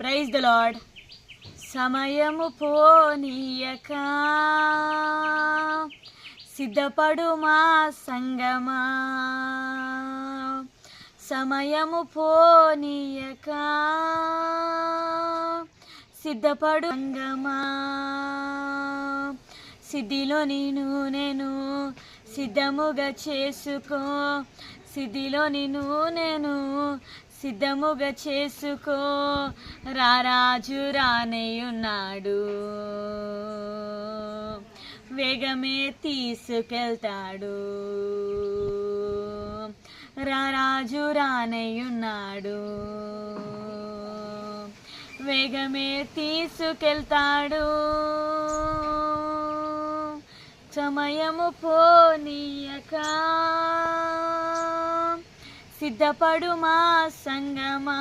Praise the lord సమయము పోనీయక. సిద్ధపడు మా సంగమా. సమయము పోనీయక. సిద్ధపడు సంగమా. సిద్ధిలో నేను నేను సిద్ధముగా చేసుకో. సిద్ధిలో నేను నేను సిద్ధముగా చేసుకో రారాజు రానేయున్నాడు. వేగమే తీసుకెళ్తాడు. రారాజు రానేయున్నాడు. వేగమే తీసుకెళ్తాడు. సమయము పోనీయ. సిద్ధపడుమా సంగమా.